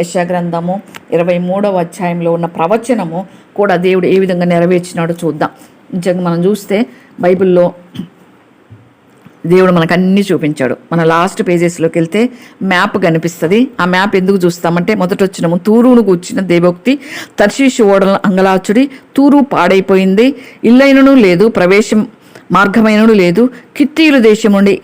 యశగ్రంథము ఇరవై మూడవ అధ్యాయంలో ఉన్న ప్రవచనము కూడా దేవుడు ఏ విధంగా నెరవేర్చినాడో చూద్దాం. నిజంగా మనం చూస్తే బైబిల్లో దేవుడు మనకు అన్నీ చూపించాడు. మన లాస్ట్ పేజెస్లోకి వెళ్తే మ్యాప్ కనిపిస్తుంది. ఆ మ్యాప్ ఎందుకు చూస్తామంటే మొదట వచ్చినము తూరును కూర్చిన దేవోక్తి తర్శీషు ఓడల అంగలాచుడి తూరు పాడైపోయింది. ఇల్లైనను లేదు ప్రవేశం మార్గమైనను లేదు. కిత్తీలు దేశం నుండి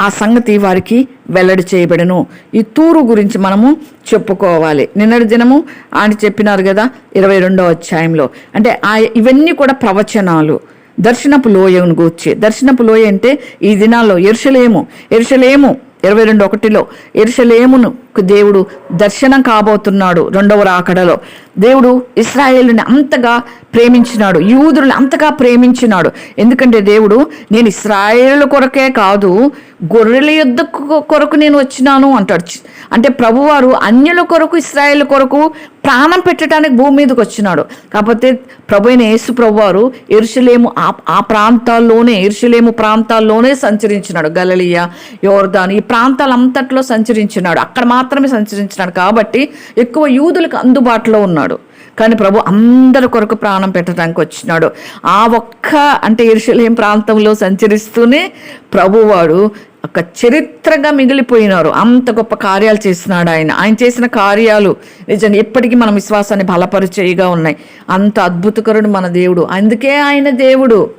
ఆ సంగతి వారికి వెల్లడి చేయబడను. ఈ తూరు గురించి మనము చెప్పుకోవాలి. నిన్నటి దినము ఆయన చెప్పినారు కదా ఇరవై రెండో అధ్యాయంలో. అంటే ఆ ఇవన్నీ కూడా ప్రవచనాలు. దర్శనపు లోయను గూర్చి. దర్శనపు లోయ అంటే ఈ దినాల్లో ఎరుసలేము ఎరుసలేము ఇరవై రెండు ఒకటిలో. ఎరుసలేమును దేవుడు దర్శనం కాబోతున్నాడు రెండవ రాకడలో. దేవుడు ఇస్రాయేలుని అంతగా ప్రేమించినాడు యూదులను అంతగా ప్రేమించినాడు. ఎందుకంటే దేవుడు నేను ఇస్రాయేల్ కొరకే కాదు గొర్రెల యుద్ధ కొరకు నేను వచ్చినాను అంటాడు. అంటే ప్రభువారు అన్యుల కొరకు ఇస్రాయేల్ కొరకు ప్రాణం పెట్టడానికి భూమి మీదకి వచ్చినాడు. కాకపోతే ప్రభు అయిన యేసు ప్రభువారు ఎరుసలేము ఆ ఆ ప్రాంతాల్లోనే ఎరుసలేము ప్రాంతాల్లోనే సంచరించినాడు. గలలియా యోర్దాన్ ఈ ప్రాంతాలంతట్లో సంచరించినాడు. అక్కడ మాత్రం మాత్రమే సంచరించినాడు కాబట్టి ఎక్కువ యూదులకు అందుబాటులో ఉన్నాడు. కానీ ప్రభు అందరి కొరకు ప్రాణం పెట్టడానికి వచ్చినాడు. ఆ ఒక్క అంటే ఎరుసలేం ప్రాంతంలో సంచరిస్తూనే ప్రభువాడు ఒక చరిత్రగా మిగిలిపోయినారు. అంత గొప్ప కార్యాలు చేసినాడు ఆయన. ఆయన చేసిన కార్యాలు నిజంగా ఎప్పటికీ మన విశ్వాసాన్ని బలపరిచేయిగా ఉన్నాయి. అంత అద్భుతకరుడు మన దేవుడు. అందుకే ఆయన దేవుడు.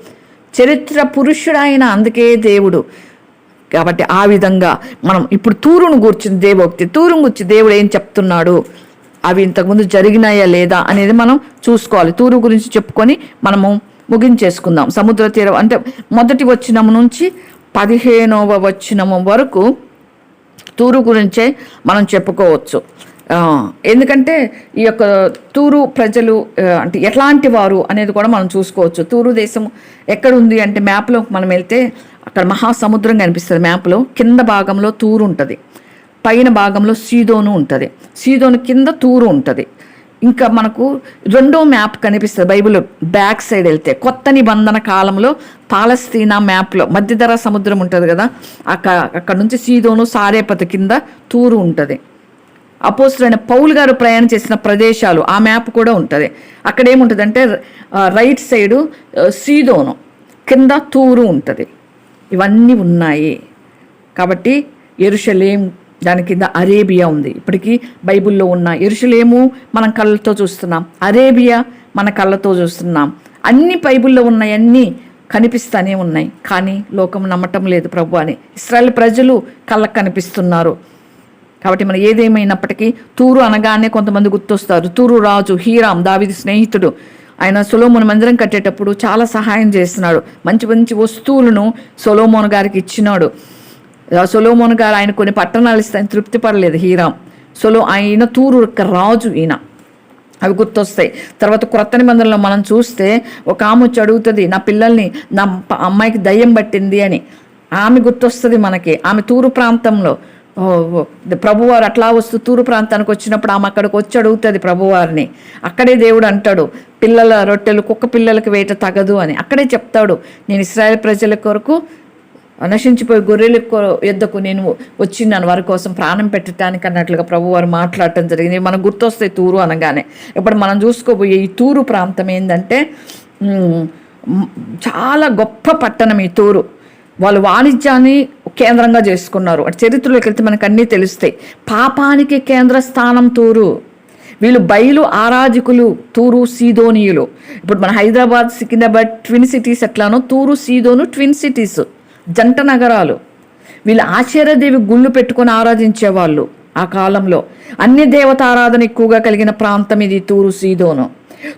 చరిత్ర పురుషుడు ఆయన. అందుకే దేవుడు. కాబట్టి ఆ విధంగా మనం ఇప్పుడు తూరును కూర్చుని దేవోక్తి తూరును గుర్చి దేవుడు ఏం చెప్తున్నాడు? అవి ఇంతకుముందు జరిగినాయా లేదా అనేది మనం చూసుకోవాలి. తూరు గురించి చెప్పుకొని మనము ముగించేసుకుందాం. సముద్ర తీరం అంటే మొదటి వచ్చినము నుంచి పదిహేనవ వచ్చినము వరకు తూరు గురించే మనం చెప్పుకోవచ్చు. ఎందుకంటే ఈ యొక్క తూరు ప్రజలు అంటే ఎట్లాంటి వారు అనేది కూడా మనం చూసుకోవచ్చు. తూరు దేశం ఎక్కడ ఉంది అంటే మ్యాప్లో మనం వెళ్తే అక్కడ మహాసముద్రం కనిపిస్తుంది మ్యాప్లో. కింద భాగంలో తూరు ఉంటుంది. పైన భాగంలో సీదోను ఉంటుంది. సీదోను కింద తూరు ఉంటుంది. ఇంకా మనకు రెండో మ్యాప్ కనిపిస్తుంది బైబిల్ బ్యాక్ సైడ్ వెళ్తే. కొత్త నిబంధన కాలంలో పాలస్తీనా మ్యాప్లో మధ్యధర సముద్రం ఉంటుంది కదా అక్కడ అక్కడ నుంచి సీదోను సారేపతి కింద తూరు ఉంటుంది. అపోస్తులైన పౌల్ గారు ప్రయాణం చేసిన ప్రదేశాలు ఆ మ్యాప్ కూడా ఉంటుంది. అక్కడ ఏముంటుందంటే అంటే రైట్ సైడు సీదోను కింద తూరు ఉంటుంది. ఇవన్నీ ఉన్నాయి. కాబట్టి ఎరుషలేం దాని కింద అరేబియా ఉంది. ఇప్పటికీ బైబిల్లో ఉన్న ఎరుషలేము మనం కళ్ళతో చూస్తున్నాం. అరేబియా మన కళ్ళతో చూస్తున్నాం. అన్ని బైబిల్లో ఉన్నాయన్నీ కనిపిస్తూనే ఉన్నాయి. కానీ లోకం నమ్మటం లేదు ప్రభు అని. ఇస్రాయల్ ప్రజలు కళ్ళకు కనిపిస్తున్నారు. కాబట్టి మనం ఏదేమైనప్పటికీ తూరు అనగానే కొంతమంది గుర్తొస్తారు. తూరు రాజు హీరాం దావిది స్నేహితుడు. ఆయన సొలోమోన్ మందిరం కట్టేటప్పుడు చాలా సహాయం చేస్తున్నాడు. మంచి మంచి వస్తువులను సొలోమోన్ గారికి ఇచ్చినాడు. సొలోమోన్ గారు ఆయన కొన్ని పట్టణాలు ఇస్తే ఆయన తృప్తి పడలేదు హీరాం సొలో ఆయన తూరు రాజు ఈయన. అవి గుర్తొస్తాయి. తర్వాత క్రొత్త నిబంధనలో మనం చూస్తే ఒక ఆమె వచ్చి అడుగుతుంది నా పిల్లల్ని నా అమ్మాయికి దయ్యం పట్టింది అని. ఆమె గుర్తొస్తుంది మనకి. ఆమె తూరు ప్రాంతంలో ప్రభువారు అట్లా వస్తూ తూరు ప్రాంతానికి వచ్చినప్పుడు ఆమె అక్కడికి వచ్చి అడుగుతుంది ప్రభువారిని. అక్కడే దేవుడు అంటాడు పిల్లల రొట్టెలు కుక్క పిల్లలకు వేట తగదు అని. అక్కడే చెప్తాడు నేను ఇస్రాయల్ ప్రజల కొరకు నశించిపోయి గొర్రెల ఎద్దకు నేను వచ్చినాను వారి కోసం ప్రాణం పెట్టడానికి అన్నట్లుగా ప్రభు వారు మాట్లాడటం జరిగింది. మనకు గుర్తొస్తాయి తూరు అనగానే. ఇప్పుడు మనం చూసుకోబోయే ఈ తూరు ప్రాంతం ఏంటంటే చాలా గొప్ప పట్టణం ఈ తూరు. వాళ్ళు వాణిజ్యాన్ని కేంద్రంగా చేసుకున్నారు. అటు చరిత్రలోకి వెళ్తే మనకు అన్నీ తెలుస్తాయి. పాపానికి కేంద్ర స్థానం తూరు. వీళ్ళు బయలు ఆరాధికులు తూరు సీదోనియులు. ఇప్పుడు మన హైదరాబాద్ సికింద్రాబాద్ ట్విన్ సిటీస్ ఎట్లానో తూరు సీదోను ట్విన్ సిటీస్ జంట నగరాలు. వీళ్ళు ఆశ్చర్యదేవి గుళ్ళు పెట్టుకొని ఆరాధించేవాళ్ళు ఆ కాలంలో. అన్ని దేవత ఆరాధన ఎక్కువగా కలిగిన ప్రాంతం ఇది తూరు సీదోను.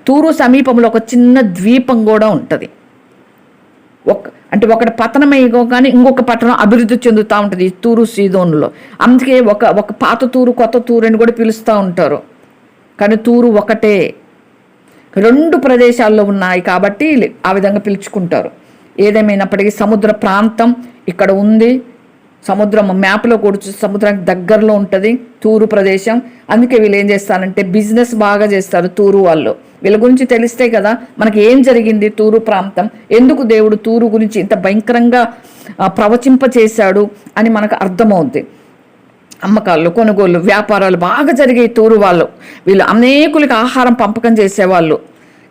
తూరు సమీపంలో ఒక చిన్న ద్వీపం కూడా ఉంటుంది. ఒక అంటే ఒకటి పతనం కానీ ఇంకొక పట్టణం అభివృద్ధి చెందుతూ ఉంటుంది ఈ తూరు సీదోన్లో అందుకే ఒక ఒక పాత తూరు కొత్త తూరు అని కూడా పిలుస్తూ ఉంటారు. కానీ తూరు ఒకటే. రెండు ప్రదేశాల్లో ఉన్నాయి కాబట్టి ఆ విధంగా పిలుచుకుంటారు. ఏదేమైనప్పటికీ సముద్ర ప్రాంతం ఇక్కడ ఉంది. సముద్రం మ్యాప్లో కూడా చూసి సముద్రానికి దగ్గరలో ఉంటుంది తూరు ప్రదేశం. అందుకే వీళ్ళు ఏం చేస్తారంటే బిజినెస్ బాగా చేస్తారు తూరు వాళ్ళు. వీళ్ళ గురించి తెలిస్తే కదా మనకి ఏం జరిగింది తూరు ప్రాంతం? ఎందుకు దేవుడు తూరు గురించి ఇంత భయంకరంగా ప్రవచింప చేశాడు అని మనకు అర్థమవుద్ది. అమ్మకాలు కొనుగోలు వ్యాపారాలు బాగా జరిగే తూరు వాళ్ళు. వీళ్ళు అనేకులకి ఆహారం పంపకం చేసేవాళ్ళు.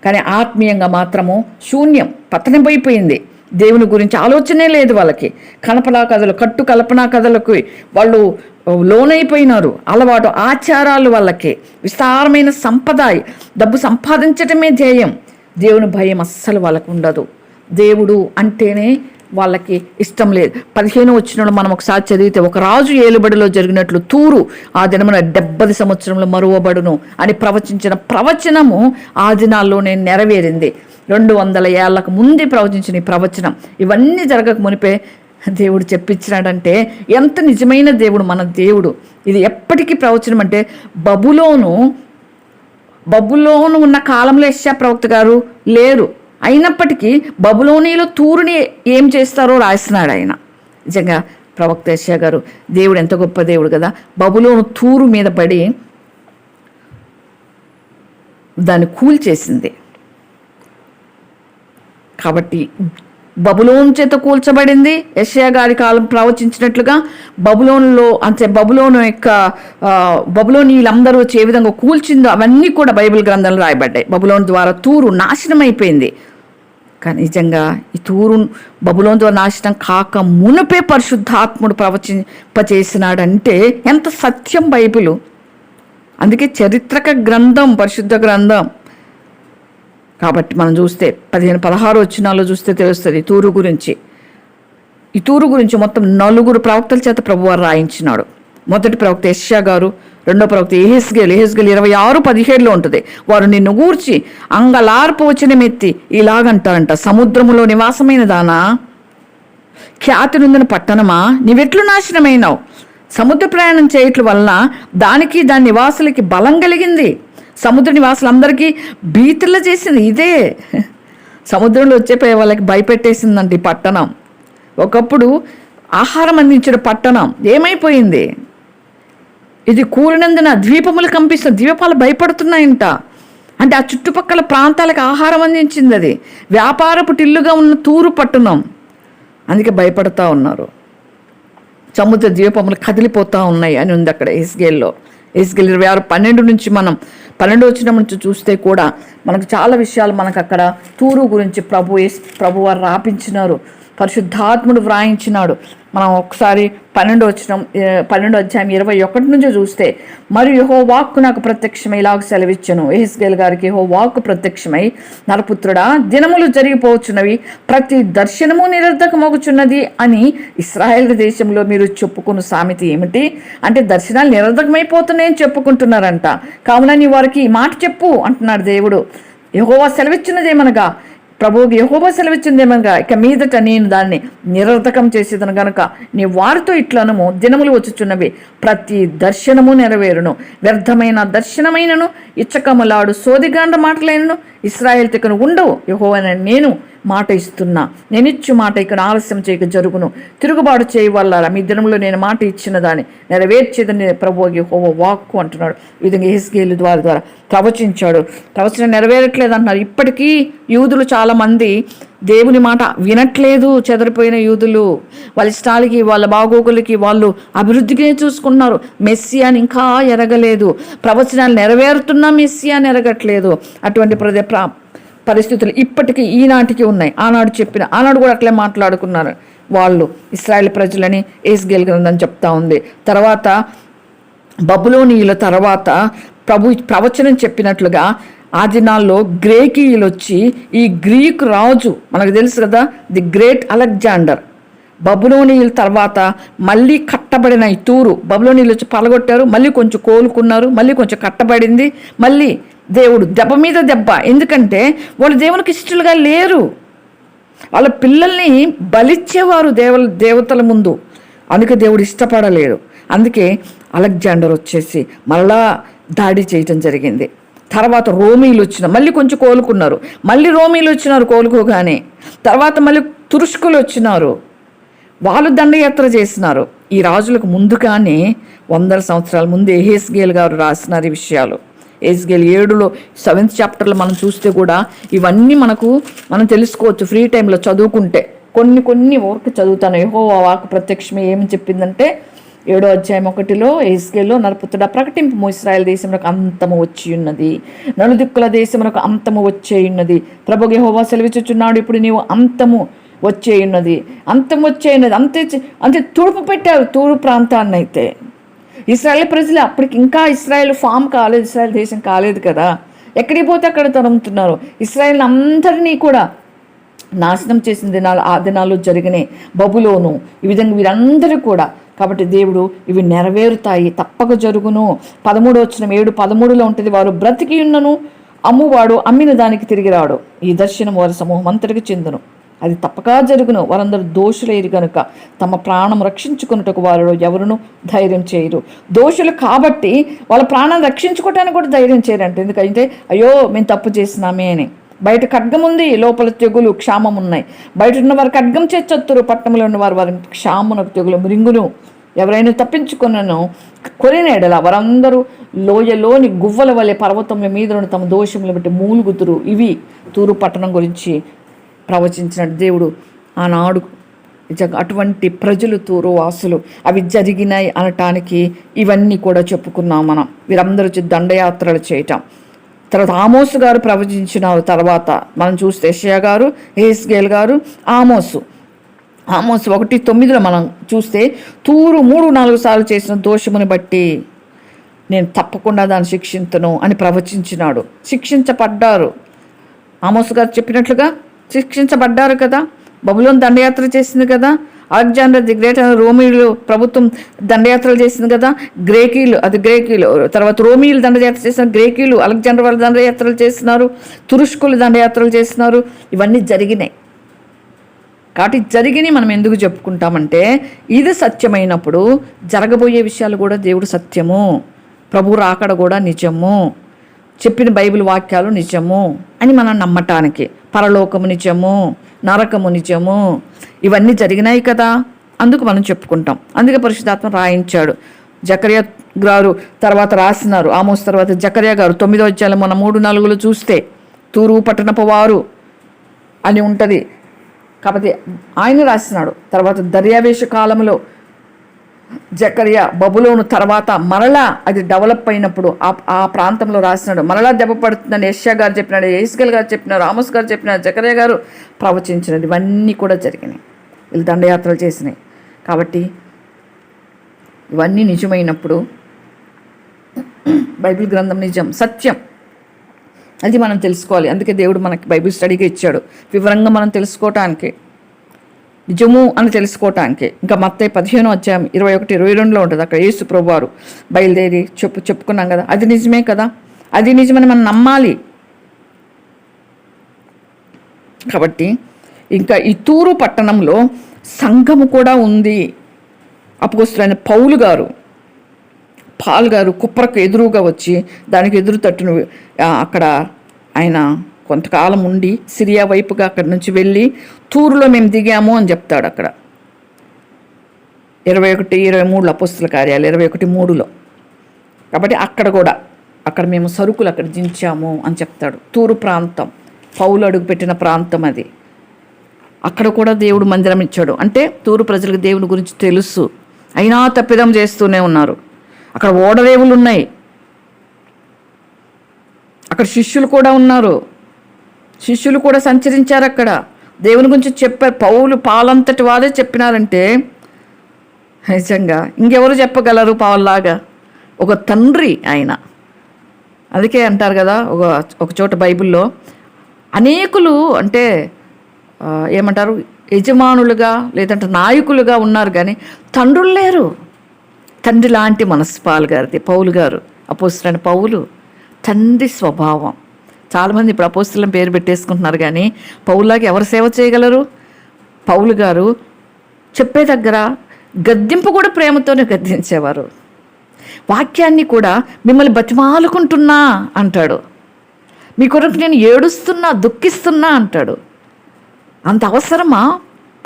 కానీ ఆత్మీయంగా మాత్రము శూన్యం పతనమైపోయింది. దేవుని గురించి ఆలోచనే లేదు వాళ్ళకి. కనపలా కథలు కట్టు కల్పనా కథలకు వాళ్ళు లోనైపోయినారు. అలవాటు ఆచారాలు వాళ్ళకి. విస్తారమైన సంపద డబ్బు సంపాదించటమే ధ్యేయం. దేవుని భయం అస్సలు వాళ్ళకు ఉండదు. దేవుడు అంటేనే వాళ్ళకి ఇష్టం లేదు. పదిహేను వచ్చిన మనం ఒకసారి చదివితే ఒక రాజు ఏలుబడిలో జరిగినట్లు తూరు ఆ దినమున డెబ్బది సంవత్సరంలో మరువబడును అని ప్రవచించిన ప్రవచనము ఆ దినాల్లోనే నెరవేరింది. రెండు వందల ఏళ్ళకు ముందే ప్రవచించిన ఈ ప్రవచనం. ఇవన్నీ జరగక మునిపే దేవుడు చెప్పించినాడంటే ఎంత నిజమైన దేవుడు మన దేవుడు. ఇది ఎప్పటికీ ప్రవచనం అంటే బబులోను బబులోను ఉన్న కాలంలో యశ్యా ప్రవక్త గారు లేరు. అయినప్పటికీ బబులోనిలో తూరుని ఏం చేస్తారో రాసినాడు ఆయన. నిజంగా ప్రవక్త యశ్యా గారు దేవుడు ఎంత గొప్ప దేవుడు కదా. బబులోను తూరు మీద పడి దాన్ని కూల్చేసింది. కాబట్టి బబులోన్ చేత కూల్చబడింది. యషయా గారి కాలం ప్రవచించినట్లుగా బబులోన్లో అంటే బబులోను యొక్క బబులోని బబులోనీలందరూ ఏ విధంగా కూల్చిందో అవన్నీ కూడా బైబిల్ గ్రంథంలో రాయబడ్డాయి. బబులోన్ ద్వారా తూరు నాశనం అయిపోయింది కానీ నిజంగా ఈ తూరు బబులోన్ ద్వారా నాశనం కాక మునుపే పరిశుద్ధాత్ముడు ప్రవచింపచేసినాడంటే ఎంత సత్యం బైబిలు. అందుకే చరిత్రక గ్రంథం పరిశుద్ధ గ్రంథం కాబట్టి మనం చూస్తే పదిహేను పదహారు వచ్చినాల్లో చూస్తే తెలుస్తుంది తూరు గురించి. ఈ తూరు గురించి మొత్తం నలుగురు ప్రవక్తల చేత ప్రభువారు రాయించినాడు. మొదటి ప్రవక్త యష్యా గారు రెండో ప్రవక్త ఏహెస్గేల్ ఏహెస్గేల్ ఇరవై ఆరు పదిహేడులో ఉంటుంది. వారు నిన్ను గూర్చి అంగలార్పు వచనమెత్తి ఇలాగంటారంట సముద్రములో నివాసమైన దానా? ఖ్యాతి నుందిన పట్టణమా? నీవెట్లు నాశనమైనావు. సముద్ర ప్రయాణం చేయట్ల వలన దానికి దాని నివాసులకి బలం కలిగింది. సముద్ర నివాసులందరికీ భీతుల్లో చేసింది ఇదే. సముద్రంలో వచ్చే వాళ్ళకి భయపెట్టేసిందండి పట్టణం. ఒకప్పుడు ఆహారం అందించిన పట్టణం. ఏమైపోయింది? ఇది కూలినందున ద్వీపములు కంపిస్తున్న ద్వీపాలు భయపడుతున్నాయంట. అంటే ఆ చుట్టుపక్కల ప్రాంతాలకు ఆహారం అందించింది అది. వ్యాపారపు టిల్లుగా ఉన్న తూరు పట్టణం. అందుకే భయపడతా ఉన్నారు. సముద్ర ద్వీపములు కదిలిపోతూ ఉన్నాయి అని ఉంది అక్కడ ఎస్గేల్లో ఎస్గేల్ ఇరవై ఆరు పన్నెండు నుంచి మనం పన్నెండు వచ్చిన నుంచి చూస్తే కూడా మనకు చాలా విషయాలు మనకు అక్కడ తూరు గురించి ప్రభు ప్రభు వారు రాపించినారు. పరిశుద్ధాత్ముడు వ్రాయించినాడు. మనం ఒకసారి పన్నెండు వచ్చిన పన్నెండు అధ్యాయం ఇరవై ఒకటి నుంచి చూస్తే మరియు హో వాక్కు నాకు ప్రత్యక్షమై ఇలాగ సెలవిచ్చను. ఎహిస్గేల్ గారికి హో వాక్కు ప్రత్యక్షమై నరపుత్రుడా దినములు జరిగిపోవచ్చున్నవి ప్రతి దర్శనము నిరర్ధకమగుచున్నది అని ఇస్రాయేల్ దేశంలో మీరు చెప్పుకున్న సామెత ఏమిటి? అంటే దర్శనాలు నిరర్ధకమైపోతున్నాయని చెప్పుకుంటున్నారంట. కావున నీ వారికి ఈ మాట చెప్పు అంటున్నాడు దేవుడు. యహోవా సెలవిచ్చినదేమనగా ప్రభువుకి యహోబా సెలవిచ్చిందేమనగా ఇక మీదట నేను దాన్ని నిరర్థకం చేసేదను గనుక నీ వారితో ఇట్లనము దినములు వచ్చుచున్నవి. ప్రతి దర్శనము నెరవేరును. వ్యర్థమైన దర్శనమైనను ఇచ్చకములాడు సోదిగాండ మాటలైనను ఇస్రాయేల్ తికను ఉండవు. యహోవన నేను మాట ఇస్తున్నా. నేను ఇచ్చు మాట ఇక్కడ ఆలస్యం చేయక జరుగును. తిరుగుబాటు చేయవల్లారా వల్ల మీ దినంలో నేను మాట ఇచ్చిన దాన్ని నెరవేర్చేదని ప్రభు హోవ వాక్కు అంటున్నాడు. ఈ విధంగా ఎస్గేలు ద్వారా ద్వారా ప్రవచించాడు. ప్రవచనం నెరవేరట్లేదు అంటున్నారు ఇప్పటికీ యూదులు చాలామంది దేవుని మాట వినట్లేదు చెదరిపోయిన యూదులు. వాళ్ళ ఇష్టాలకి వాళ్ళ బాగోగులకి వాళ్ళు అభివృద్ధిగా చూసుకుంటున్నారు. అని ఇంకా ఎరగలేదు. ప్రవచనాలు నెరవేరుతున్నా మెస్సియాని ఎరగట్లేదు. అటువంటి ప్రదే ప్రా పరిస్థితులు ఇప్పటికీ ఈనాటికి ఉన్నాయి. ఆనాడు చెప్పిన ఆనాడు కూడా అట్లే మాట్లాడుకున్నారు వాళ్ళు. ఇస్రాయేల్ ప్రజలని ఏసుగేల్ గ్రంథం చెప్తా ఉంది. తర్వాత బబులోనీయుల తర్వాత ప్రభు ప్రవచనం చెప్పినట్లుగా ఆ దినాల్లో గ్రేకీయులు వచ్చి ఈ గ్రీక్ రాజు మనకు తెలుసు కదా ది గ్రేట్ అలెగ్జాండర్. బబులోనియుల తర్వాత మళ్ళీ కట్టబడిన ఈ తూరు బబులోనీయులు వచ్చి పలగొట్టారు మళ్ళీ కొంచెం కోలుకున్నారు మళ్ళీ కొంచెం కట్టబడింది మళ్ళీ దేవుడు దెబ్బ మీద దెబ్బ. ఎందుకంటే వాళ్ళు దేవునికి ఇష్టలుగా లేరు. వాళ్ళ పిల్లల్ని బలిచ్చేవారు దేవ దేవతల ముందు. అందుకే దేవుడు ఇష్టపడలేడు. అందుకే అలెగ్జాండర్ వచ్చేసి మళ్ళా దాడి చేయటం జరిగింది. తర్వాత రోమీలు వచ్చిన మళ్ళీ కొంచెం కోలుకున్నారు. మళ్ళీ రోమీలు వచ్చినారు కోలుకోగానే. తర్వాత మళ్ళీ తురుష్కులు వచ్చినారు. వాళ్ళు దండయాత్ర చేసినారు. ఈ రాజులకు ముందుగానే వందల సంవత్సరాల ముందు ఎహెస్గేల్ గారు రాసినారు ఈ విషయాలు. ఎస్గేల్ ఏడులో సెవెంత్ చాప్టర్లో మనం చూస్తే కూడా ఇవన్నీ మనకు మనం తెలుసుకోవచ్చు ఫ్రీ టైంలో చదువుకుంటే. కొన్ని కొన్ని వర్క్ చదువుతాను. యహో వాకు ప్రత్యక్షమే ఏమి చెప్పిందంటే ఏడో అధ్యాయం ఒకటిలో ఏస్కేలో నరపుతుడ ప్రకటింపు ఇస్రాయల్ దేశంలో అంతము వచ్చి ఉన్నది నలుదిక్కుల దేశమునకు అంతము వచ్చే ఉన్నది ప్రభు యెహోవా సెలవిచ్చుచున్నాడు ఇప్పుడు నీవు అంతము వచ్చే ఉన్నది అంతం వచ్చే ఉన్నది అంతే అంతే తూర్పు పెట్టారు తూర్పు ప్రాంతాన్ని అయితే ఇస్రాయల్ ప్రజలు అప్పటికి ఇంకా ఇస్రాయల్ ఫామ్ కాలేదు ఇస్రాయల్ దేశం కాలేదు కదా. ఎక్కడికి పోతే అక్కడ తరుముతున్నారు. ఇస్రాయల్ అందరినీ కూడా నాశనం చేసిన దినాలు ఆ దినాలు జరిగినాయి బబులోను ఈ విధంగా వీరందరూ కూడా కాబట్టి దేవుడు ఇవి నెరవేరుతాయి తప్పక జరుగును. పదమూడు వచ్చిన ఏడు పదమూడులో ఉంటుంది వారు బ్రతికి ఉన్నను అమ్మువాడు అమ్మిన దానికి తిరిగి రాడు. ఈ దర్శనం వారి సమూహం అంతటికి చెందును. అది తప్పక జరుగును వారందరూ దోషులేరు గనుక. తమ ప్రాణం రక్షించుకున్నట్టుకు వారు ఎవరును ధైర్యం చేయరు. దోషులు కాబట్టి వాళ్ళ ప్రాణం రక్షించుకోవటానికి కూడా ధైర్యం చేయరంట. ఎందుకంటే అయ్యో మేము తప్పు చేసినామే అని. బయట ఖడ్గం ఉంది లోపల తెగులు క్షామం ఉన్నాయి. బయట ఉన్నవారు ఖడ్గం చేచ్చత్తురు పట్టణంలో ఉన్నవారు వారి క్షామునకు తెగులు మృంగును ఎవరైనా తప్పించుకున్నను కొనినేడల వారందరూ లోయలోని గువ్వల వలె పర్వతం మీద ఉన్న తమ దోషములు బట్టి మూలుగుతురు. ఇవి తూరు పట్టణం గురించి ప్రవచించిన దేవుడు ఆనాడు అటువంటి ప్రజలు తూరు వాసులు. అవి జరిగినాయి అనటానికి ఇవన్నీ కూడా చెప్పుకున్నాం మనం. వీరందరూ దండయాత్రలు చేయటం. తర్వాత ఆమోసు గారు ప్రవచించిన తర్వాత మనం చూస్తే యెషయా గారు హేస్గేల్ గారు ఆమోసు. ఆమోస్ ఒకటి తొమ్మిదిలో మనం చూస్తే తూరు మూడు నాలుగు సార్లు చేసిన దోషముని బట్టి నేను తప్పకుండా దాన్ని శిక్షించను అని ప్రవచించినాడు. శిక్షించబడ్డారు. ఆమోస్ గారు చెప్పినట్లుగా శిక్షించబడ్డారు కదా. బబులోని దండయాత్ర చేసింది కదా. అలెగ్జాండర్ ది గ్రేట్ అని రోమిలు ప్రభుత్వం దండయాత్రలు చేసింది కదా గ్రేకీలు అది గ్రేకీలు తర్వాత రోమిలు దండయాత్ర చేసిన గ్రేకీలు అలెగ్జాండర్ వాళ్ళు దండయాత్రలు చేస్తున్నారు తురుష్కులు దండయాత్రలు చేస్తున్నారు ఇవన్నీ జరిగినాయి. కాబట్టి జరిగినాయి మనం ఎందుకు చెప్పుకుంటామంటే ఇది సత్యమైనప్పుడు జరగబోయే విషయాలు కూడా దేవుడు సత్యము ప్రభు రాకడ కూడా నిజము. చెప్పిన బైబిల్ వాక్యాలు నిజము అని మనం నమ్మటానికి. పరలోకము నిజము నరకము నిజము ఇవన్నీ జరిగినాయి కదా అందుకు మనం చెప్పుకుంటాం. అందుకే పరిశుధాత్మ రాయించాడు. జకర్యా గారు తర్వాత రాసినారు. ఆమోస్ తర్వాత జకర్యా గారు తొమ్మిదో అధ్యాయులు మన మూడు నాలుగులో చూస్తే తూరు పట్టణపు వారు అని ఉంటుంది. కాబట్టి ఆయన రాసినాడు. తర్వాత దర్యావేశ కాలంలో జకరియా బబులోను తర్వాత మరలా అది డెవలప్ అయినప్పుడు ఆ ఆ ప్రాంతంలో రాసినాడు. మరలా దెబ్బ పడుతుందని యష్యా గారు చెప్పినాడు ఏస్గల్ గారు చెప్పినారు రామస్ గారు చెప్పినారు జకరియా గారు ప్రవచించినది ఇవన్నీ కూడా జరిగినాయి. వీళ్ళు దండయాత్రలు చేసినాయి. కాబట్టి ఇవన్నీ నిజమైనప్పుడు బైబిల్ గ్రంథం నిజం సత్యం. అది మనం తెలుసుకోవాలి. అందుకే దేవుడు మనకి బైబిల్ స్టడీగా ఇచ్చాడు. వివరంగా మనం తెలుసుకోవటానికి. నిజము అని తెలుసుకోవటానికి ఇంకా మత్తయి పదిహేను అధ్యాయం ఇరవై ఒకటి ఇరవై రెండులో ఉంటుంది. అక్కడ యేసు ప్రభువారు బయలుదేరి చెప్పు చెప్పుకున్నాం కదా. అది నిజమే కదా? అది నిజమని మనం నమ్మాలి. కాబట్టి ఇంకా ఈ తూరు పట్టణంలో సంఘము కూడా ఉంది. అప్పగొస్తున్న పౌలు గారు పాల్ గారు కుప్రకు ఎదురుగా వచ్చి దానికి ఎదురు తట్టును అక్కడ ఆయన కొంతకాలం ఉండి సిరియా వైపుగా అక్కడి నుంచి వెళ్ళి తూరులో మేము దిగాము అని చెప్తాడు అక్కడ. ఇరవై ఒకటి ఇరవై మూడులో అపస్తుల కార్యాలు ఇరవై ఒకటి మూడులో. కాబట్టి అక్కడ కూడా అక్కడ మేము సరుకులు అక్కడ దించాము అని చెప్తాడు. తూరు ప్రాంతం పౌలు అడుగు పెట్టిన ప్రాంతం అది. అక్కడ కూడా దేవుడు మందిరం ఇచ్చాడు. అంటే తూరు ప్రజలకు దేవుని గురించి తెలుసు. అయినా తప్పిదం చేస్తూనే ఉన్నారు. అక్కడ ఓడరేవులు ఉన్నాయి. అక్కడ శిష్యులు కూడా ఉన్నారు. శిష్యులు కూడా సంచరించారు అక్కడ. దేవుని గురించి చెప్పారు పౌలు పాలంతటి వారే చెప్పినారంటే నిజంగా ఇంకెవరు చెప్పగలరు పావుల్లాగా? ఒక తండ్రి ఆయన. అందుకే అంటారు కదా ఒక ఒక చోట బైబిల్లో అనేకులు అంటే ఏమంటారు? యజమానులుగా లేదంటే నాయకులుగా ఉన్నారు కానీ తండ్రులు లేరు. తండ్రి లాంటి మనసు గారిది పౌలు గారు అపోస్తులైన పౌలు తండ్రి స్వభావం. చాలామంది ఇప్పుడు అపోస్తులను పేరు పెట్టేసుకుంటున్నారు కానీ పౌలాకి ఎవరు సేవ చేయగలరు? పౌలు గారు చెప్పే దగ్గర గద్దింపు కూడా ప్రేమతోనే గద్దించేవారు. వాక్యాన్ని కూడా మిమ్మల్ని బతిమాలుకుంటున్నా అంటాడు. మీ కొరకు నేను ఏడుస్తున్నా దుఃఖిస్తున్నా అంటాడు. అంత అవసరమా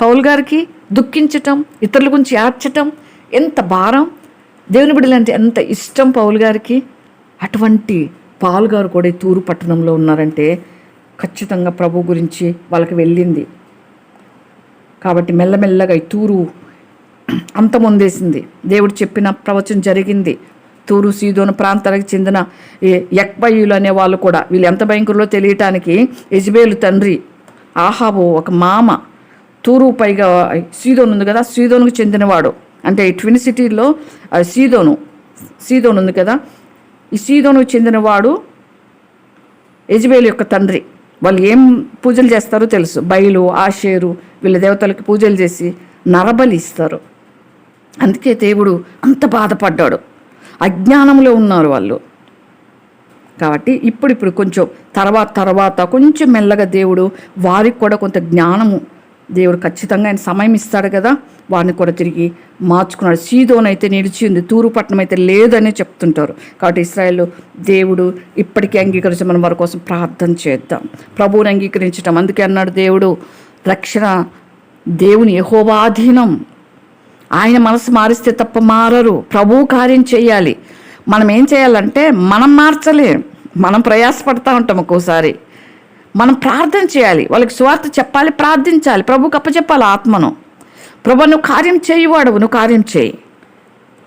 పౌల్ గారికి? దుఃఖించటం ఇతరుల గురించి ఏడ్చటం ఎంత భారం? దేవుని బిడ్డలంటే ఎంత ఇష్టం పౌల్ గారికి? అటువంటి పాల్ గారు కూడా ఈ తూరు పట్టణంలో ఉన్నారంటే ఖచ్చితంగా ప్రభు గురించి వాళ్ళకి వెళ్ళింది. కాబట్టి మెల్లమెల్లగా ఈ తూరు అంతమొందేసింది దేవుడు చెప్పిన ప్రవచనం జరిగింది. తూరు సీదోను ప్రాంతానికి చెందిన యక్బయులు అనే వాళ్ళు కూడా వీళ్ళు ఎంత భయంకరంలో తెలియటానికి యజ్బేలు తండ్రి ఆహాబో ఒక మామ తూరు పైగా సీదోన్ ఉంది కదా సీదోనుకు చెందినవాడు. అంటే ఈ ట్విన్ సిటీలో ఆ సీదోను సీదోన్ ఉంది కదా ఈ చెందినవాడు యజ్బేలు యొక్క తండ్రి. వాళ్ళు ఏం పూజలు చేస్తారో తెలుసు. బయలు ఆషేరు వీళ్ళ దేవతలకి పూజలు చేసి నరబలి ఇస్తారు. అందుకే దేవుడు అంత బాధపడ్డాడు. అజ్ఞానంలో ఉన్నారు వాళ్ళు. కాబట్టి ఇప్పుడు ఇప్పుడు కొంచెం తర్వాత తర్వాత కొంచెం మెల్లగా దేవుడు వారికి కూడా కొంత జ్ఞానము దేవుడు ఖచ్చితంగా ఆయన సమయం ఇస్తాడు కదా. వారిని కూడా తిరిగి మార్చుకున్నాడు. సీదోన్ అయితే నిలిచి ఉంది. తూరు పట్టణం అయితే లేదని చెప్తుంటారు. కాబట్టి ఇస్రాయల్ దేవుడు ఇప్పటికీ అంగీకరించి మనం వారి కోసం ప్రార్థన చేద్దాం. ప్రభువుని అంగీకరించటం. అందుకే అన్నాడు దేవుడు రక్షణ దేవుని యహోవాధీనం ఆయన మనసు మారిస్తే తప్ప మారరు. ప్రభువు కార్యం చేయాలి. మనం ఏం చేయాలంటే మనం మార్చలేం. మనం ప్రయాసపడతా ఉంటాం ఒక్కోసారి. మనం ప్రార్థన చేయాలి. వాళ్ళకి స్వార్థ చెప్పాలి ప్రార్థించాలి. ప్రభుకి అప్పచెప్పాలి ఆత్మను. ప్రభు నువ్వు కార్యం చేయువాడవు నువ్వు కార్యం చేయి.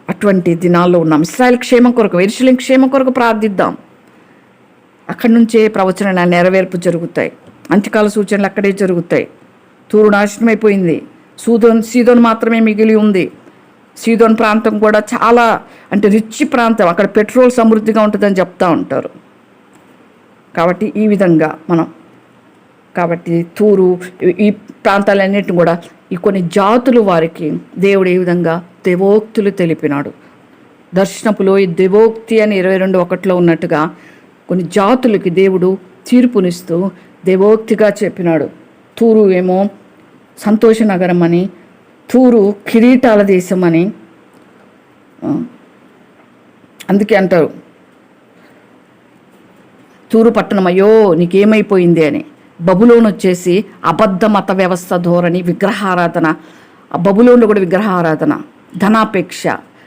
అటువంటి దినాల్లో ఉన్నాం. ఇస్రాయల్ క్షేమం కొరకు ఎరుసలేం క్షేమం కొరకు ప్రార్థిద్దాం. అక్కడి నుంచే ప్రవచన నెరవేర్పు జరుగుతాయి. అంత్యకాల సూచనలు అక్కడే జరుగుతాయి. తూరు నాశనం అయిపోయింది. సూదోన్ సీదోన్ మాత్రమే మిగిలి ఉంది. సీదోన్ ప్రాంతం కూడా చాలా అంటే రిచ్ ప్రాంతం. అక్కడ పెట్రోల్ సమృద్ధిగా ఉంటుందని చెప్తా ఉంటారు. కాబట్టి ఈ విధంగా మనం కాబట్టి తూరు ఈ- ప్రాంతాలన్నిటిని కూడా ఈ కొన్ని జాతులు వారికి దేవుడు ఏ విధంగా దేవోక్తులు తెలిపినాడు. దర్శనపులో ఈ దేవోక్తి అని ఇరవై రెండు ఒకటిలో ఉన్నట్టుగా కొన్ని జాతులకి దేవుడు తీర్పునిస్తూ దేవోక్తిగా చెప్పినాడు. తూరు ఏమో సంతోష నగరం అని తూరు కిరీటాల దేశం అని అందుకే అంటారు. తూరు పట్టణమయ్యో నీకేమైపోయింది అని. బబులోనొచ్చేసి అబద్ధ మత వ్యవస్థ ధోరణి విగ్రహారాధన బబులోను బబులోన్లో కూడా విగ్రహారాధన ధనాపేక్ష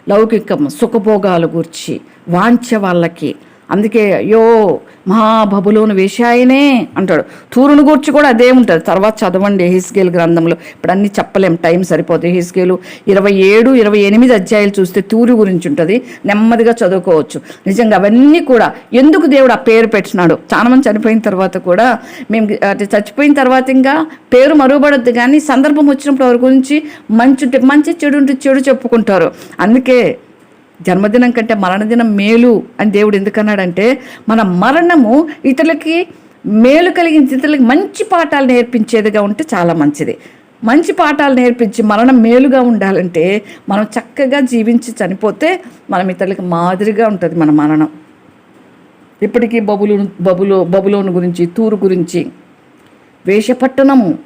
లౌకికం సుఖభోగాలు గూర్చి వాంఛ వాళ్ళకి అందుకే అయ్యో మహాబబులోను వేషాయనే అంటాడు. తూరును గూర్చి కూడా అదే ఉంటుంది తర్వాత చదవండి హిస్కేల్ గ్రంథంలో. ఇప్పుడు అన్ని చెప్పలేం టైం సరిపోతుంది హిస్కేలు ఇరవై ఏడు ఇరవై ఎనిమిది అధ్యాయులు చూస్తే తూరు గురించి ఉంటుంది. నెమ్మదిగా చదువుకోవచ్చు. నిజంగా అవన్నీ కూడా ఎందుకు దేవుడు ఆ పేరు పెట్టినాడు? చాలా మంది చనిపోయిన తర్వాత కూడా మేము అంటే చచ్చిపోయిన తర్వాత ఇంకా పేరు మరుగుపడద్దు కానీ సందర్భం వచ్చినప్పుడు వారి గురించి మంచి మంచి చెడు ఉంటే చెడు చెప్పుకుంటారు. అందుకే జన్మదినం కంటే మరణదినం మేలు అని దేవుడు ఎందుకన్నాడంటే మన మరణము ఇతరులకి మేలు కలిగించి ఇతరులకి మంచి పాఠాలు నేర్పించేదిగా ఉంటే చాలా మంచిది. మంచి పాఠాలు నేర్పించి మరణం మేలుగా ఉండాలంటే మనం చక్కగా జీవించి చనిపోతే మనం ఇతరులకి మాదిరిగా ఉంటుంది మన మరణం. ఇప్పటికీ బబులు బబులో బబులోను గురించి తూరు గురించి వేషపట్టణము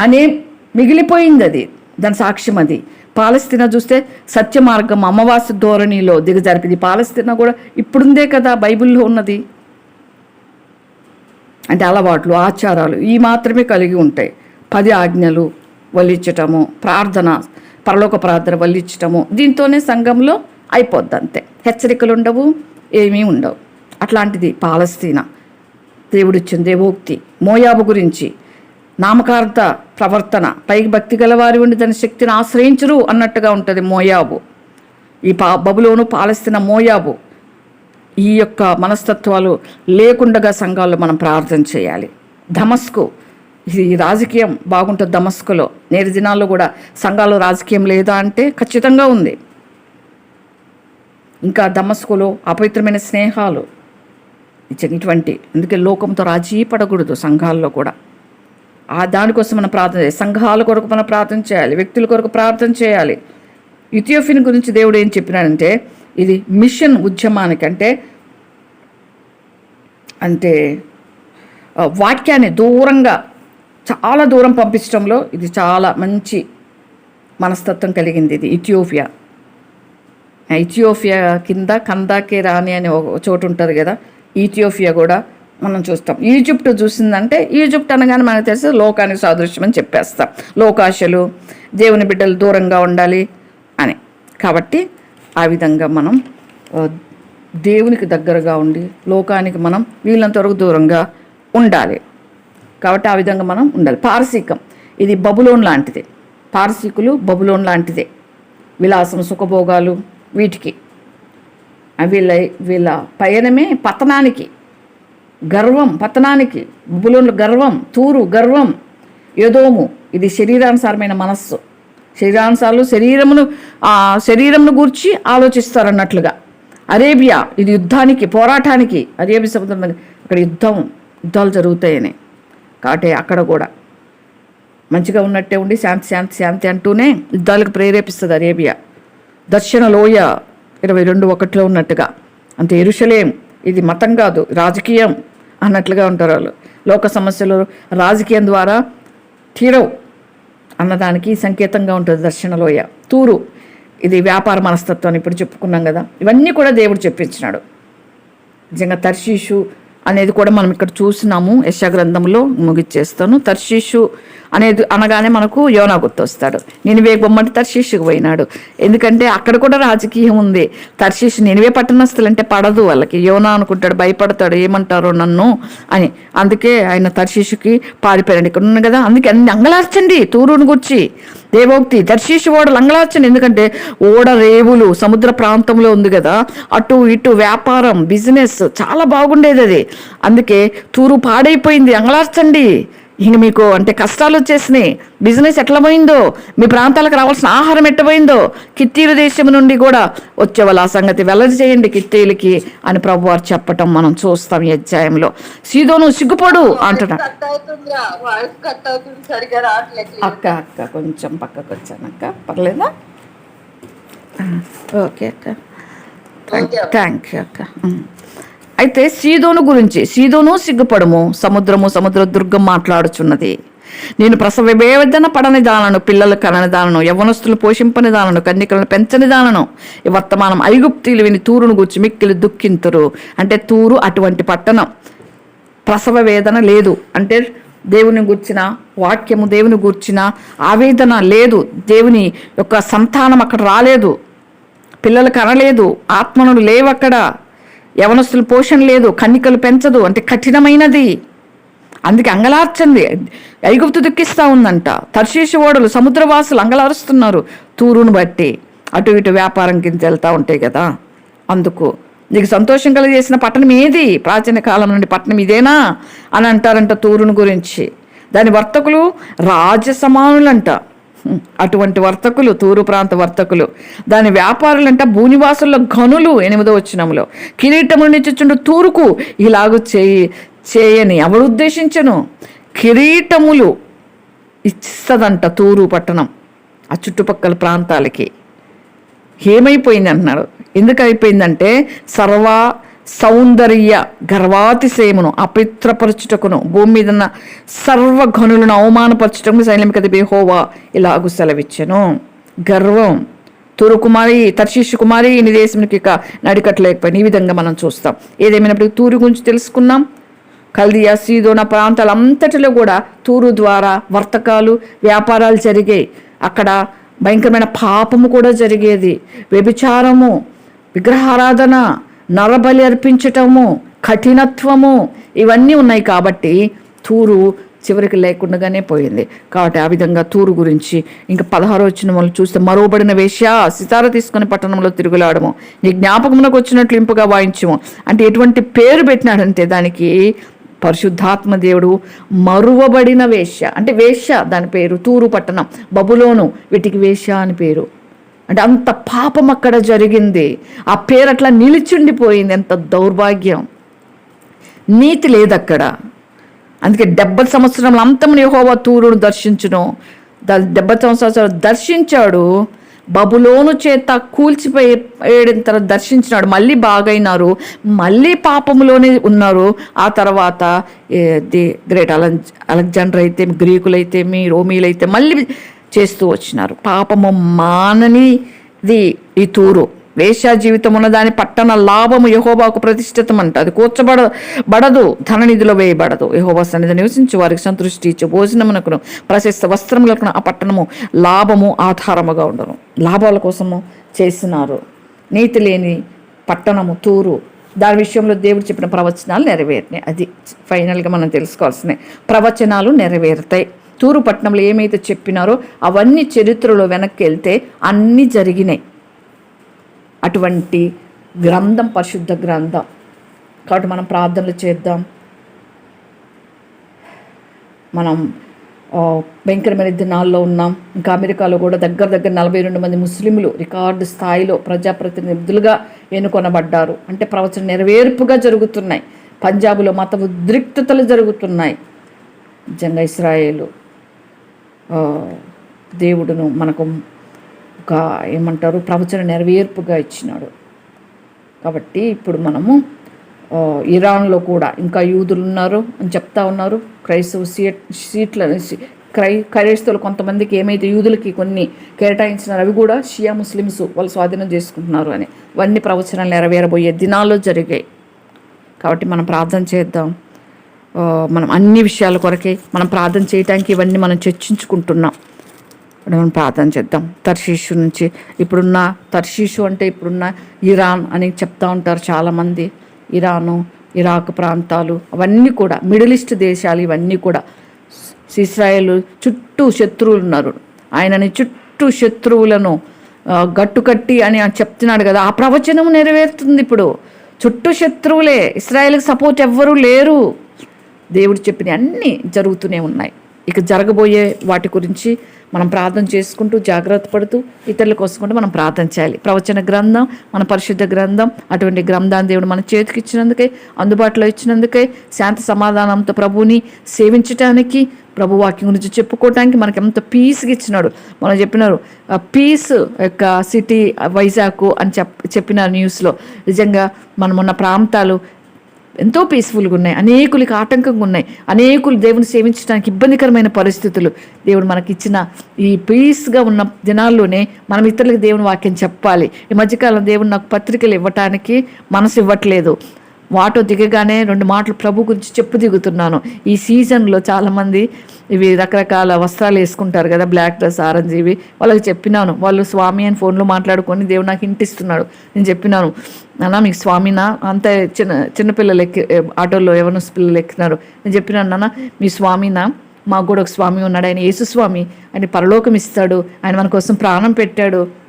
అనే మిగిలిపోయింది అది. దాని సాక్ష్యం అది. పాలస్తీనా చూస్తే సత్య మార్గం అమావాస్య ధోరణిలో దిగజారిపింది పాలస్తీనా కూడా ఇప్పుడుందే కదా బైబిల్లో ఉన్నది. అంటే అలవాట్లు ఆచారాలు ఈ మాత్రమే కలిగి ఉంటాయి. పది ఆజ్ఞలు వల్లించటము ప్రార్థన పరలోక ప్రార్థన వల్లించటము దీంతోనే సంఘంలో అయిపోద్ది అంతే. హెచ్చరికలు ఉండవు ఏమీ ఉండవు. అట్లాంటిది పాలస్తీనా. దేవుడిచ్చిన దేవోక్తి మోయాబు గురించి నామకార్థ ప్రవర్తన. పైకి భక్తి గలవారి ఉండి తన శక్తిని ఆశ్రయించరు అన్నట్టుగా ఉంటుంది మోయాబు. ఈ పా బబులోను పాలస్తీనా మోయాబు. ఈ యొక్క మనస్తత్వాలు లేకుండగా సంఘాల్లో మనం ప్రార్థన చేయాలి. ధమస్కు. ఇది ఈ రాజకీయం బాగుంటుంది దమస్కులో నేటి దినాల్లో కూడా సంఘాలు రాజకీయం లేదా అంటే ఖచ్చితంగా ఉంది. ఇంకా దమస్కులో అపవిత్రమైన స్నేహాలు. ఇటువంటి అందుకే లోకంతో రాజీ పడకూడదు సంఘాల్లో కూడా. ఆ దానికోసం మనం ప్రార్థన చేయాలి. సంఘాల కొరకు మనం ప్రార్థన చేయాలి. వ్యక్తుల కొరకు ప్రార్థన చేయాలి. ఇథియోపియన్ గురించి దేవుడు ఏం చెప్పినాడంటే ఇది మిషన్ ఉద్యమానికి అంటే అంటే వాక్యాన్ని దూరంగా చాలా దూరం పంపించడంలో ఇది చాలా మంచి మనస్తత్వం కలిగింది ఇది ఇథియోపియా. ఇథియోపియా కింద కందాకే రాణి అని ఒక చోటు ఉంటుంది కదా ఇథియోపియా కూడా మనం చూస్తాం. ఈజిప్ట్ చూసిందంటే ఈజిప్ట్ అనగానే మనకు తెలుసు లోకానికి సాదృశ్యం అని చెప్పేస్తాం. లోకాశలు దేవుని బిడ్డలు దూరంగా ఉండాలి అని. కాబట్టి ఆ విధంగా మనం దేవునికి దగ్గరగా ఉండి లోకానికి మనం వీళ్ళంత వరకు దూరంగా ఉండాలి. కాబట్టి ఆ విధంగా మనం ఉండాలి. పారసీకం. ఇది బబులోన్ లాంటిది. పారసీకులు బబులోన్ లాంటిదే. విలాసం సుఖభోగాలు వీటికి. వీళ్ళ వీళ్ళ పయనమే పతనానికి. గర్వం పతనానికి బుబులోని గర్వం తూరు గర్వం యదోము ఇది శరీరానుసారమైన మనస్సు. శరీరానుసారాలు శరీరమును ఆ శరీరమును గూర్చి ఆలోచిస్తారన్నట్లుగా. అరేబియా ఇది యుద్ధానికి పోరాటానికి అరేబియా సముద్రం అక్కడ యుద్ధం యుద్ధాలు జరుగుతాయని. కాబట్టి అక్కడ కూడా మంచిగా ఉన్నట్టే ఉండి శాంతి శాంతి శాంతి అంటూనే యుద్ధాలకు ప్రేరేపిస్తుంది అరేబియా. దర్శన లోయ ఇరవై రెండు ఒకటిలో ఉన్నట్టుగా. అంతే ఎరుషలేం ఇది మతం కాదు రాజకీయం అన్నట్లుగా ఉంటారు వాళ్ళు. లోక సమస్యలు రాజకీయం ద్వారా తీరవు అన్నదానికి సంకేతంగా ఉంటుంది దర్శనలోయ తూరు ఇది వ్యాపార మనస్తత్వాన్ని ఇప్పుడు చెప్పుకున్నాం కదా. ఇవన్నీ కూడా దేవుడు చెప్పించినాడు. నిజంగా తర్శీషు అనేది కూడా మనం ఇక్కడ చూసినాము. యశా గ్రంథంలో ముగిచ్చేస్తాను. తర్షీషు అనేది అనగానే మనకు యోనా గుర్తొస్తాడు. నినివే బొమ్మటి తర్షీషుకు పోయినాడు. ఎందుకంటే అక్కడ కూడా రాజకీయం ఉంది. తర్షీషు నినివే పట్టణస్తులు అంటే పడదు వాళ్ళకి. యోనా అనుకుంటాడు భయపడతాడు ఏమంటారో నన్ను అని. అందుకే ఆయన తర్షీషుకి పారిపోయాడు ఇక్కడ ఉన్నాను కదా. అందుకే అన్ని అంగలార్చండి. తూరుని గుర్చి. దేవోక్తి. దర్శీషు ఓడ అంగలార్చండి ఎందుకంటే ఓడ రేవులు సముద్ర ప్రాంతంలో ఉంది కదా అటు ఇటు వ్యాపారం బిజినెస్ చాలా బాగుండేది అది. అందుకే తూరు పాడైపోయింది. అంగలార్చండి ఇంక మీకు అంటే కష్టాలు వచ్చేసినాయి. బిజినెస్ ఎట్లా పోయిందో? మీ ప్రాంతాలకు రావాల్సిన ఆహారం ఎట్ట పోయిందో? కిత్తీల దేశం నుండి కూడా వచ్చే వాళ్ళ ఆ సంగతి వెల్లడి చేయండి కిత్తీలకి అని ప్రభు వారు చెప్పటం మనం చూస్తాం ఈ అధ్యాయంలో. సీదోను సిగ్గుపడు అంటున్నాడు అక్క అక్క కొంచెం పక్కకు వచ్చాను అక్క. పర్లేదా? ఓకే అక్క. థ్యాంక్ యూ అక్క. అయితే సీదోను గురించి సీదోను సిగ్గుపడము సముద్రము సముద్ర దుర్గం మాట్లాడుచున్నది. నేను ప్రసవ వేదన పడని దానను పిల్లలు కనని దానను యవనస్తులు పోషింపని దానను కన్నికలను పెంచని దానను ఈ వర్తమానం ఐగుప్తీలు విని తూరును గూర్చి మిక్కిలి దుఃఖింతురు. అంటే తూరు అటువంటి పట్టణం. ప్రసవ వేదన లేదు. అంటే దేవుని గూర్చిన వాక్యము దేవుని గూర్చిన ఆవేదన లేదు. దేవుని యొక్క సంతానం అక్కడ రాలేదు. పిల్లలు కనలేదు. ఆత్మను లేవు అక్కడ యవనస్తులు పోషణ లేదు కన్నికలు పెంచదు అంటే కఠినమైనది. అందుకే అంగలార్చంది ఐగుప్తు దుఃఖిస్తూ ఉందంట. తర్శీషు ఓడలు సముద్రవాసులు అంగలారుస్తున్నారు. తూరును బట్టి అటు ఇటు వ్యాపారం కింద వెళ్తూ ఉంటాయి కదా. అందుకు నీకు సంతోషం కలిగజేసిన పట్టణం ఏది? ప్రాచీన కాలం నుండి పట్టణం ఇదేనా? అని అంటారంట తూరును గురించి. దాని వర్తకులు రాజ సమానులంట అటువంటి వర్తకులు తూరు ప్రాంత వర్తకులు. దాని వ్యాపారులంట భూనివాసుల ఘనులు ఎనిమిదో వచ్చినములో నుంచి నిచ్చుచుండు తూరుకు ఇలాగ చేయి చేయని ఎవరు ఉద్దేశించను? కిరీటములు ఇస్తుందంట తూరు పట్టణం ఆ చుట్టుపక్కల ప్రాంతాలకి. ఏమైపోయింది అంటున్నాడు ఎందుకు అయిపోయిందంటే సర్వ సౌందర్య గర్వాతిశయమును అపిత్రపరచుటకును భూమి మీద సర్వఘనులను అవమానపరచుటకు సైన్యమికది బేహోవా ఇలాగు సెలవిచ్చెను. గర్వం. తూరు కుమారి తర్శిషు కుమారి నీ దేశంకి ఇక నడికట్టలేకపోయింది ఈ విధంగా మనం చూస్తాం. ఏదేమైనప్పుడు తూరు గురించి తెలుసుకున్నాం. కల్దియా సీదోన ప్రాంతాలంతటిలో కూడా తూరు ద్వారా వర్తకాలు వ్యాపారాలు జరిగాయి. అక్కడ భయంకరమైన పాపము కూడా జరిగేది. వ్యభిచారము విగ్రహారాధన నరబలి అర్పించటము కఠినత్వము ఇవన్నీ ఉన్నాయి కాబట్టి తూరు చివరికి లేకుండానే పోయింది. కాబట్టి ఆ విధంగా తూరు గురించి ఇంకా పదహారు వచ్చిన వాళ్ళు చూస్తే మరోబడిన వేష సితార తీసుకుని పట్టణంలో తిరుగులాడము. నీ జ్ఞాపకమునకు వచ్చినట్లు ఇంపుగా వాయించము. అంటే ఎటువంటి పేరు పెట్టినాడంటే దానికి పరిశుద్ధాత్మ దేవుడు మరువబడిన వేశ్య. అంటే వేశ్య దాని పేరు తూరు పట్టణం. బబులోను వీటికి వేష అని పేరు. అంటే అంత పాపం అక్కడ జరిగింది. ఆ పేరు అట్లా నిలిచుండిపోయింది. ఎంత దౌర్భాగ్యం. నీతి లేదు అక్కడ అందుకే డెబ్బై సంవత్సరంలో అంతముని యహోవా తూరును దర్శించును. డెబ్బై సంవత్సరాలు దర్శించాడు. బబులోను చేత కూల్చిపోయేడిన తర్వాత దర్శించినాడు. మళ్ళీ బాగైనారు. మళ్ళీ పాపములోనే ఉన్నారు. ఆ తర్వాత ఏ, ది గ్రేట్ అలెక్ అలెగ్జాండర్ అయితే గ్రీకులైతేమి రోమీలైతే మళ్ళీ చేస్తూ వచ్చినారు. పాపము మాననిది ఈ తూరు. వేశ్యా జీవితం ఉన్న దాని పట్టణ లాభము యహోబాకు ప్రతిష్ఠితం అంట అది కూర్చబడ బడదు ధననిధిలో వేయబడదు. యహోబా సన్నిధి నివసించి వారికి సంతృష్టి ఇచ్చు భోజనమునకును ప్రశస్త వస్త్రములకు ఆ పట్టణము లాభము ఆధారముగా ఉండను. లాభాల కోసము చేసినారు. నీతి లేని పట్టణము తూరు. దాని విషయంలో దేవుడు చెప్పిన ప్రవచనాలు నెరవేరినాయి. అది ఫైనల్గా మనం తెలుసుకోవాల్సినవి ప్రవచనాలు నెరవేరుతాయి. తూరు పట్టణంలో ఏమైతే చెప్పినారో అవన్నీ చరిత్రలో వెనక్కి వెళ్తే అన్నీ జరిగినాయి. అటువంటి గ్రంథం పరిశుద్ధ గ్రంథం. కాబట్టి మనం ప్రార్థనలు చేద్దాం. మనం భయంకరమైన దినాల్లో ఉన్నాం. ఇంకా అమెరికాలో కూడా దగ్గర దగ్గర నలభై రెండు మంది ముస్లింలు రికార్డు స్థాయిలో ప్రజాప్రతినిధులుగా ఎన్నుకొనబడ్డారు. అంటే ప్రవచన నెరవేర్పుగా జరుగుతున్నాయి. పంజాబ్లో మత ఉద్రిక్తతలు జరుగుతున్నాయి. నిజంగా ఇస్రాయేలు దేవుడును మనకు ఒక ఏమంటారు ప్రవచన నెరవేర్పుగా ఇచ్చినాడు. కాబట్టి ఇప్పుడు మనము ఇరాన్లో కూడా ఇంకా యూదులు ఉన్నారు అని చెప్తా ఉన్నారు. క్రైస్తవ సీట్ సీట్ల క్రై క్రైస్తవులు కొంతమందికి ఏమైతే యూదులకి కొన్ని కేటాయించినారు అవి కూడా షియా ముస్లిమ్స్ వాళ్ళు స్వాధీనం చేసుకుంటున్నారు అని. ఇవన్నీ ప్రవచనాలు నెరవేరబోయే దినాల్లో జరిగాయి. కాబట్టి మనం ప్రార్థన చేద్దాం. మనం అన్ని విషయాల కొరకే మనం ప్రార్థన చేయటానికి ఇవన్నీ మనం చర్చించుకుంటున్నాం. మనం ప్రార్థన చేద్దాం. తర్షీషు నుంచి ఇప్పుడున్న తర్షీషు అంటే ఇప్పుడున్న ఇరాన్ అని చెప్తా ఉంటారు చాలామంది. ఇరాను ఇరాక్ ప్రాంతాలు అవన్నీ కూడా మిడిల్ ఈస్ట్ దేశాలు ఇవన్నీ కూడా. ఇస్రాయేల్ చుట్టూ శత్రువులు ఉన్నారు. ఆయనని చుట్టూ శత్రువులను గట్టుకట్టి అని చెప్తున్నాడు కదా. ఆ ప్రవచనం నెరవేరుతుంది ఇప్పుడు. చుట్టూ శత్రువులే. ఇస్రాయేల్కి సపోర్ట్ ఎవ్వరూ లేరు. దేవుడు చెప్పిన అన్నీ జరుగుతూనే ఉన్నాయి. ఇక జరగబోయే వాటి గురించి మనం ప్రార్థన చేసుకుంటూ జాగ్రత్త పడుతూ ఇతరుల కోసం కూడా మనం ప్రార్థన చేయాలి. ప్రవచన గ్రంథం మన పరిశుద్ధ గ్రంథం అటువంటి గ్రంథాన్ని దేవుడు మన చేతికి ఇచ్చినందుకే అందుబాటులో ఇచ్చినందుకే శాంతి సమాధానంతో ప్రభువుని సేవించటానికి ప్రభు వాక్యం గురించి చెప్పుకోవటానికి మనకి ఎంత పీస్గా ఇచ్చినాడు. మనం చెప్పినారు పీస్ యొక్క సిటీ వైజాగ్ అని చెప్ చెప్పిన న్యూస్లో నిజంగా మనమున్న ప్రాంతాలు ఎంతో పీస్ఫుల్గా ఉన్నాయి. అనేకులకి ఆటంకంగా ఉన్నాయి. అనేకులు దేవుని సేవించడానికి ఇబ్బందికరమైన పరిస్థితులు. దేవుడు మనకి ఇచ్చిన ఈ పీస్గా ఉన్న దినాల్లోనే మనం ఇతరులకు దేవుని వాక్యం చెప్పాలి. ఈ మధ్యకాలం దేవుడు నాకు పత్రికలు ఇవ్వటానికి మనసు ఇవ్వట్లేదు. వాటో దిగగానే రెండు మాటలు ప్రభు గురించి చెప్పు దిగుతున్నాను. ఈ సీజన్లో చాలామంది ఇవి రకరకాల వస్త్రాలు వేసుకుంటారు కదా బ్లాక్ డ్రెస్ ఆరెంజ్ ఇవి వాళ్ళకి చెప్పినాను. వాళ్ళు స్వామి అని ఫోన్లో మాట్లాడుకొని దేవుడు నాకు ఇంటిస్తున్నాడు నేను చెప్పినాను నాన్న మీకు స్వామినా? అంత చిన్న చిన్నపిల్లలు ఎక్కి ఆటోలో ఎవరినో పిల్లలు ఎక్కినారు. నేను చెప్పినాను నాన్న మీ స్వామినా? మాకు కూడా ఒక స్వామి ఉన్నాడు. ఆయన యేసు స్వామి. ఆయన పరలోకం ఇస్తాడు. ఆయన మన కోసం ప్రాణం పెట్టాడు.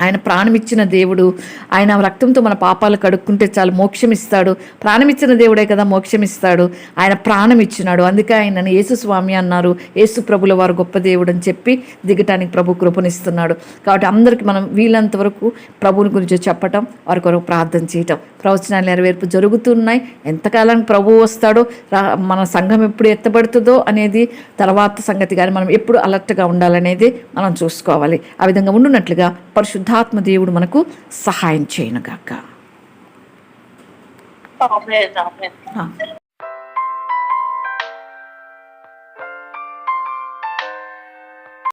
ఆయన ప్రాణం ఇచ్చిన దేవుడు. ఆయన రక్తంతో మన పాపాలు కడుక్కుంటే చాలు మోక్షం ఇస్తాడు ప్రాణం ఇచ్చిన దేవుడే కదా మోక్షం ఇస్తాడు ఆయన ప్రాణం ఇచ్చినాడు అందుకే ఆయనను యేసు స్వామి అన్నారు. యేసు ప్రభుల వారు గొప్ప దేవుడు అని చెప్పి దిగటానికి ప్రభు కృపనిస్తున్నాడు. కాబట్టి అందరికీ మనం వీలంత వరకు ప్రభుని గురించి చెప్పటం వారి కొరకు ప్రార్థన చేయటం. ప్రవచనాలు నెరవేర్పు జరుగుతున్నాయి. ఎంతకాలం ప్రభు వస్తాడో రా- మన సంఘం ఎప్పుడు ఎత్తబడుతుందో అనేది తర్వాత సంగతి కానీ మనం ఎప్పుడు అలర్ట్గా ఉండాలనేది మనం చూసుకోవాలి. ఆ విధంగా ఉండునట్లుగా పరిశుద్ధాత్మ దేవుడు మనకు సహాయం చేయనుగాక.